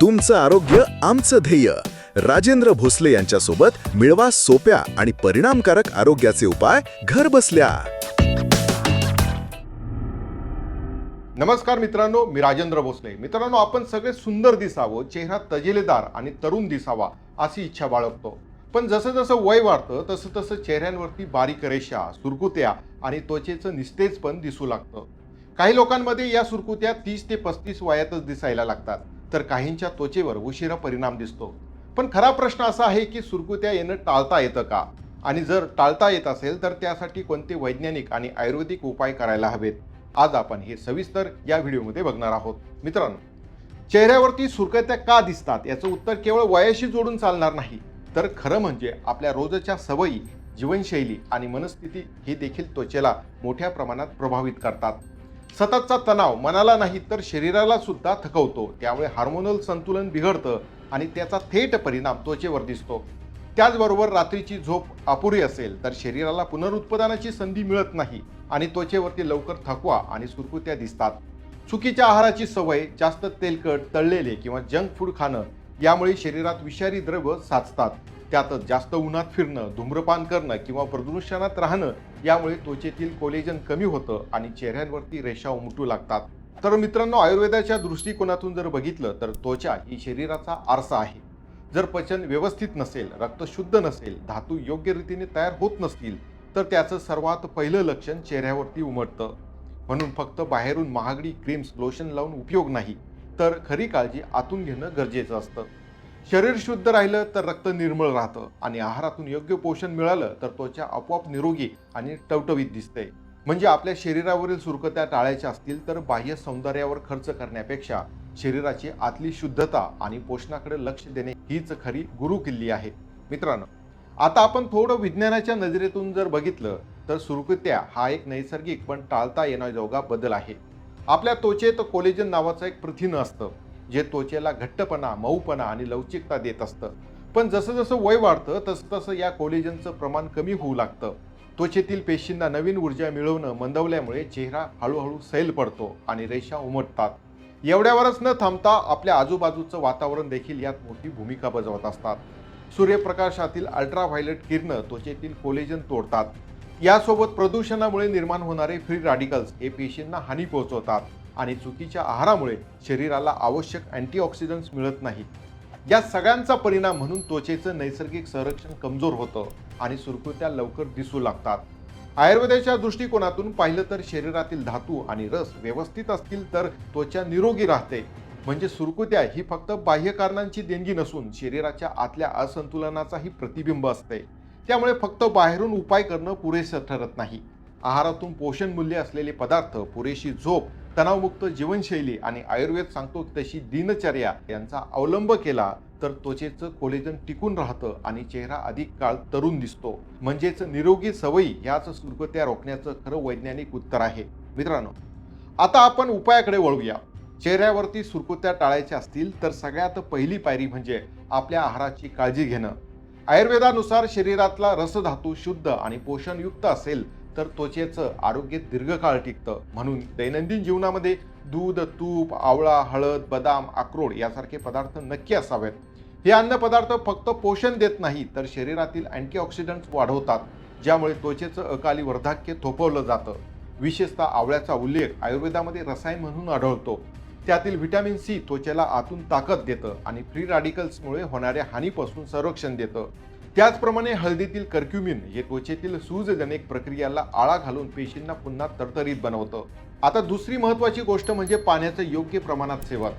तुमचं आरोग्य आमचं ध्येय. राजेंद्र भोसले यांच्यासोबत मिळवा सोप्या आणि परिणामकारक आरोग्याचे उपाय घर बसल्या. नमस्कार मित्रांनो मी राजेंद्र भोसले. मित्रांनो आपण सगळे सुंदर दिसावं चेहरा तजेलेदार आणि तरुण दिसावा अशी इच्छा बाळगतो. पण जसं जसं वय वाढतं तसं तसं चेहऱ्यांवरती बारीक रेषा सुरकुत्या आणि त्वचेचं निस्तेज पण दिसू लागतं. काही लोकांमध्ये या सुरकुत्या तीस ते पस्तीस वयातच दिसायला लागतात. तर काहींच्या त्वचेवर उशिरा परिणाम दिसतो. पण खरा प्रश्न असा आहे की सुरकुत्या येणं टाळता येतं का? आणि जर टाळता येत असेल तर त्यासाठी कोणते वैज्ञानिक आणि आयुर्वेदिक उपाय करायला हवेत? आज आपण हे सविस्तर या व्हिडिओमध्ये बघणार आहोत. मित्रांनो चेहऱ्यावरती सुरकत्या का दिसतात याचं उत्तर केवळ वयाशी जोडून चालणार नाही. तर खरं म्हणजे आपल्या रोजच्या सवयी जीवनशैली आणि मनस्थिती हे देखील त्वचेला मोठ्या प्रमाणात प्रभावित करतात. सततचा तणाव मनाला नाही तर शरीराला सुद्धा थकवतो. त्यामुळे हार्मोनल संतुलन बिघडतं आणि त्याचा थेट परिणाम त्वचेवर दिसतो. त्याचबरोबर रात्रीची झोप अपुरी असेल तर शरीराला पुनरुत्पादनाची संधी मिळत नाही आणि त्वचेवरती लवकर थकवा आणि सुरकुत्या दिसतात. चुकीच्या आहाराची सवय जास्त तेलकट तळलेले किंवा जंक फूड खाणं यामुळे शरीरात विषारी द्रव्य साचतात. त्यातच जास्त उन्हात फिरणं धूम्रपान करणं किंवा प्रदूषणात राहणं यामुळे त्वचेतील कोलेजन कमी होतं आणि चेहऱ्यांवरती रेषा उमटू लागतात. तर मित्रांनो आयुर्वेदाच्या दृष्टिकोनातून जर बघितलं तर त्वचा ही शरीराचा आरसा आहे. जर पचन व्यवस्थित नसेल रक्त शुद्ध नसेल धातू योग्य रीतीने तयार होत नसतील तर त्याचं सर्वात पहिलं लक्षण चेहऱ्यावरती उमटतं. म्हणून फक्त बाहेरून महागडी क्रीम्स लोशन लावून उपयोग नाही. तर खरी काळजी आतून घेणं गरजेचं असतं. शरीर शुद्ध राहिलं तर रक्त निर्मळ राहतं आणि आहारातून योग्य पोषण मिळालं तर त्वचा आपोआप निरोगी आणि टवटवीत दिसते. म्हणजे आपल्या शरीरावरील सुरकत्या टाळायच्या असतील तर बाह्य सौंदर्यावर खर्च करण्यापेक्षा शरीराची आतली शुद्धता आणि पोषणाकडे लक्ष देणे हीच खरी गुरुकिल्ली आहे. मित्रांनो आता आपण थोडं विज्ञानाच्या नजरेतून जर बघितलं तर सुरकुत्या हा एक नैसर्गिक पण टाळता येण्याजोगा बदल आहे. आपल्या त्वचेत कोलेजन नावाचं एक प्रथिन असतं जे त्वचेला घट्टपणा मऊपणा आणि लवचिकता देत असतं. पण जसं जसं वय वाढतं तसं तसं या कोलेजनचं प्रमाण कमी होऊ लागतं. त्वचेतील पेशींना नवीन ऊर्जा मिळवणं मंदवल्यामुळे चेहरा हळूहळू सैल पडतो आणि रेषा उमटतात. एवढ्यावरच न थांबता आपल्या आजूबाजूचं वातावरण देखील यात मोठी भूमिका बजावत असतात. सूर्यप्रकाशातील अल्ट्राव्हायलेट किरणं त्वचेतील कोलेजन तोडतात. यासोबत प्रदूषणामुळे निर्माण होणारे फ्री रॅडिकल्स हे पेशींना हानी पोहोचवतात आणि चुकीच्या आहारामुळे शरीराला आवश्यक अँटीऑक्सिडंट्स मिळत नाहीत या सगळ्यांचा परिणाम म्हणून त्वचेचं नैसर्गिक संरक्षण कमजोर होतं आणि सुरकुत्या लवकर दिसू लागतात. आयुर्वेदाच्या दृष्टिकोनातून पाहिलं तर शरीरातील धातू आणि रस व्यवस्थित असतील तर त्वचा निरोगी राहते. म्हणजे सुरकुत्या ही फक्त बाह्य कारणांची देणगी नसून शरीराच्या आतल्या असंतुलनाचाही प्रतिबिंब असते. त्यामुळे फक्त बाहेरून उपाय करणं पुरेसं ठरत नाही. आहारातून पोषण मूल्य असलेले पदार्थ पुरेशी झोप तणावमुक्त जीवनशैली आणि आयुर्वेद सांगतो तशी दिनचर्या यांचा अवलंब केला तर त्वचेचं कोलेजन टिकून राहतं आणि चेहरा अधिक काळ तरुण दिसतो. म्हणजेच निरोगी सवयी ह्याच सुरकुत्या रोखण्याचं खरं वैज्ञानिक उत्तर आहे. मित्रांनो आता आपण उपायाकडे वळूया. चेहऱ्यावरती सुरकुत्या टाळायच्या असतील तर सगळ्यात पहिली पायरी म्हणजे आपल्या आहाराची काळजी घेणं. आयुर्वेदानुसार शरीरातला रसधातू शुद्ध आणि पोषणयुक्त असेल तर त्वचेचं आरोग्य दीर्घकाळ टिकतं. म्हणून दैनंदिन जीवनामध्ये दूध तूप आवळा हळद बदाम अक्रोड यासारखे पदार्थ नक्की असावेत. हे अन्नपदार्थ फक्त पोषण देत नाही तर शरीरातील अँटीऑक्सिडंट्स वाढवतात ज्यामुळे त्वचेचं अकाली वर्धाक्य थोपवलं जातं. विशेषतः आवळ्याचा उल्लेख आयुर्वेदामध्ये रसायन म्हणून आढळतो. त्यातील व्हिटॅमिन सी त्वचेला आतून ताकद देतं आणि फ्री रॅडिकल्समुळे होणाऱ्या हानीपासून संरक्षण देतं. त्याचप्रमाणे हळदीतील कर्क्युमिन हे त्वचेतील सूजजनक प्रक्रियाला आळा घालून पेशींना पुन्हा तरतरीत बनवतं. आता दुसरी महत्वाची गोष्ट म्हणजे पाण्याचं योग्य प्रमाणात सेवन.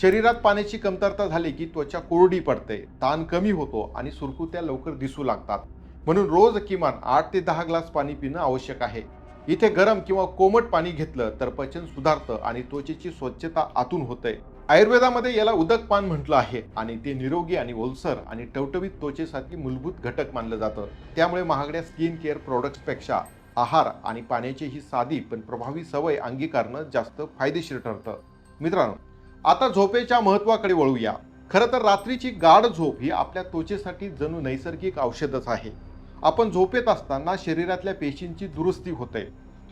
शरीरात पाण्याची कमतरता झाली की त्वचा कोरडी पडते ताण कमी होतो आणि सुरकुत्या लवकर दिसू लागतात. म्हणून रोज किमान आठ ते दहा ग्लास पाणी पिणं आवश्यक आहे. इथे गरम किंवा कोमट पाणी घेतलं तर पचन सुधारतं आणि त्वचेची स्वच्छता आतून होते. आयुर्वेदामध्ये याला उदक पान म्हटलं आहे आणि ते निरोगी आणि ओलसर आणि टवटवीत त्वचेसाठी मूलभूत घटक मानलं जातं. त्यामुळे महागड्या स्किन केअर प्रोडक्ट्सपेक्षा आहार आणि पाण्याची ही साधी पण प्रभावी सवय अंगीकारणं जास्त फायदेशीर ठरतं. मित्रांनो आता झोपेच्या महत्वाकडे वळूया. खरं तर रात्रीची गाढ झोप ही आपल्या त्वचेसाठी जणू नैसर्गिक औषधच आहे. आपण झोपेत असताना शरीरातल्या पेशींची दुरुस्ती होते.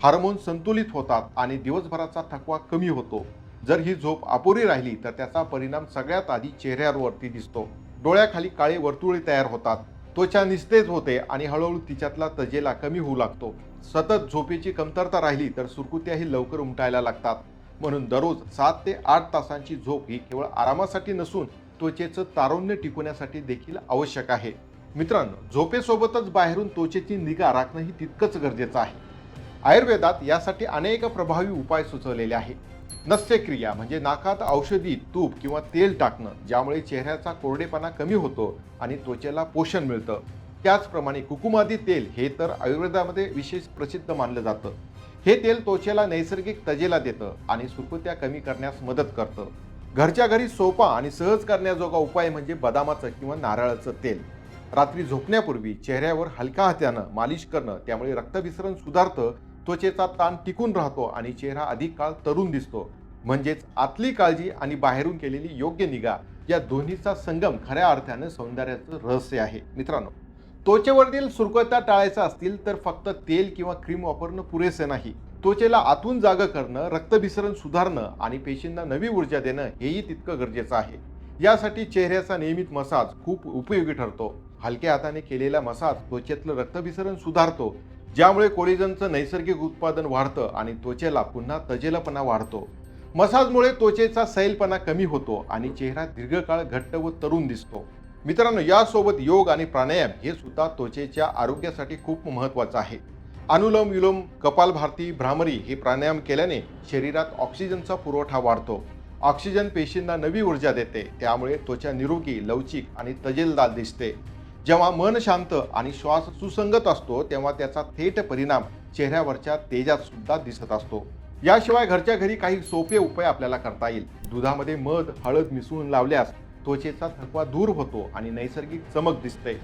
हार्मोन संतुलित होतात आणि दिवसभराचा थकवा कमी होतो. जर ही झोप अपुरी राहिली तर त्याचा परिणाम सगळ्यात आधी चेहऱ्यावरती दिसतो. डोळ्याखाली काळे वर्तुळे तयार होतात. त्वचा निस्तेज होते आणि हळूहळू तिच्यातला तजेला कमी होऊ लागतो. सतत झोपेची कमतरता राहिली तर सुरकुत्याही लवकर उमटायला लागतात. म्हणून दररोज सात ते आठ तासांची झोप ही केवळ आरामासाठी नसून त्वचेचं तारुण्य टिकवण्यासाठी देखील आवश्यक आहे. मित्रांनो झोपेसोबतच बाहेरून त्वचेची निगा राखणंही तितकंच गरजेचं आहे. आयुर्वेदात यासाठी अनेक प्रभावी उपाय सुचवलेले आहे नस्यक्रिया म्हणजे नाकात औषधी तूप किंवा तेल टाकणं ज्यामुळे चेहऱ्याचा कोरडेपणा कमी होतो आणि त्वचेला पोषण मिळतं. त्याचप्रमाणे कुकुमादी तेल हे तर आयुर्वेदामध्ये विशेष प्रसिद्ध मानलं जातं. हे तेल त्वचेला नैसर्गिक तजेला देतं आणि सुरकुत्या कमी करण्यास मदत करतं. घरच्या घरी सोपा आणि सहज करण्याजोगा उपाय म्हणजे बदामाचं किंवा नारळाचं तेल. रात्री झोपण्यापूर्वी चेहऱ्यावर हलक्या हात्यानं मालिश करणं त्यामुळे रक्तभिसरण सुधारतं त्वचेचा ताण टिकून राहतो आणि चेहरा अधिक काळ तरुण दिसतो. म्हणजेच आतली काळजी आणि बाहेरून केलेली योग्य निगा या दोन्हीचा संगम खऱ्या अर्थानं सौंदर्याचं रहस्य आहे. मित्रांनो त्वचेवरील सुरकुत्या टाळायच्या असतील तर फक्त तेल किंवा क्रीम वापरणं पुरेसे नाही. त्वचेला आतून जागं करणं रक्तभिसरण सुधारणं आणि पेशींना नवी ऊर्जा देणं हेही तितकं गरजेचं आहे. यासाठी चेहऱ्याचा नियमित मसाज खूप उपयोगी ठरतो. हलक्या हाताने केलेला मसाज त्वचेतलं रक्तभिसरण सुधारतो ज्यामुळे कोलेजनचं नैसर्गिक उत्पादन वाढतं आणि त्वचेला पुन्हा तजेलपणा वाढतो. मसाजमुळे त्वचेचा सैलपणा कमी होतो आणि चेहरा दीर्घकाळ घट्ट व तरुण दिसतो. मित्रांनो यासोबत योग आणि प्राणायाम हे सुद्धा त्वचेच्या आरोग्यासाठी खूप महत्त्वाचं आहे. अनुलोम विलोम कपालभारती भ्रामरी हे प्राणायाम केल्याने शरीरात ऑक्सिजनचा पुरवठा वाढतो. ऑक्सिजन पेशींना नवी ऊर्जा देते त्यामुळे त्वचा निरोगी लवचिक आणि तजेलदार दिसते. जेव्हा मन शांत आणि श्वास सुसंगत असतो तेव्हा त्याचा थेट परिणाम चेहऱ्यावरच्या तेजात सुद्धा दिसत असतो. याशिवाय घरच्या घरी काही सोपे उपाय आपल्याला करता येईल. दुधामध्ये मध हळद मिसळून लावल्यास त्वचेचा थकवा दूर होतो आणि नैसर्गिक चमक दिसते.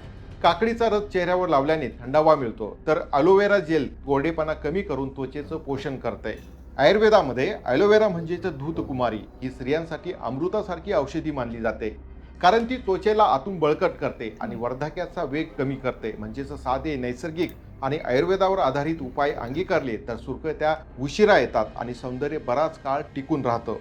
काकडीचा रस चेहऱ्यावर लावल्याने थंडावा मिळतो. तर अलोवेरा जेल गोडेपणा कमी करून त्वचेचं पोषण करते. आयुर्वेदामध्ये ॲलोवेरा म्हणजेच धूतकुमारी ही स्त्रियांसाठी अमृतासारखी औषधी मानली जाते. कारण ती त्वचेला आतून बळकट करते आणि वर्धाक्याचा वेग कमी करते. म्हणजेच साधे नैसर्गिक आणि आयुर्वेदावर आधारित उपाय अंगीकारले तर सुरकुत्या उशिरा येतात आणि सौंदर्य बराच काळ टिकून राहतं.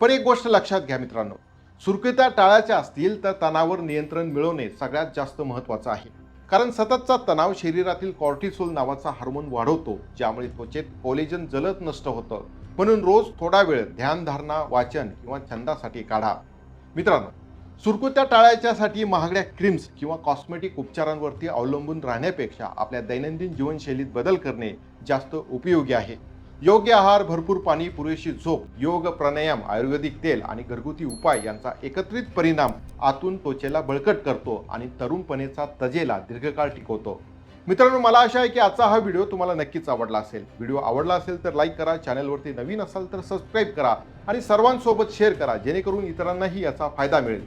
पण एक गोष्ट लक्षात घ्या मित्रांनो. सुरकुत्या टाळायच्या असतील तर तणावर नियंत्रण मिळवणे सगळ्यात जास्त महत्त्वाचं आहे. कारण सततचा तणाव शरीरातील कॉर्टिसोल नावाचा हार्मोन वाढवतो ज्यामुळे त्वचेत कोलेजन जलद नष्ट होतं. म्हणून रोज थोडा वेळ ध्यानधारणा वाचन किंवा छंदासाठी काढा. मित्रांनो सुरकुत्या टाळायच्यासाठी महागड्या क्रीम्स किंवा कॉस्मेटिक उपचारांवरती अवलंबून राहण्यापेक्षा आपल्या दैनंदिन जीवनशैलीत बदल करणे जास्त उपयोगी आहे. योग्य आहार भरपूर पाणी पुरेशी झोप योग प्राणायाम आयुर्वेदिक तेल आणि घरगुती उपाय यांचा एकत्रित परिणाम आतून त्वचेला बळकट करतो आणि तरुणपणेचा तजेला दीर्घकाळ टिकवतो. मित्रांनो मला आशा आहे की आजचा हा व्हिडिओ तुम्हाला नक्कीच आवडला असेल. व्हिडिओ आवडला असेल तर लाईक करा चॅनलवरती नवीन असाल तर सबस्क्राईब करा आणि सर्वांसोबत शेअर करा जेणेकरून इतरांनाही याचा फायदा मिळेल.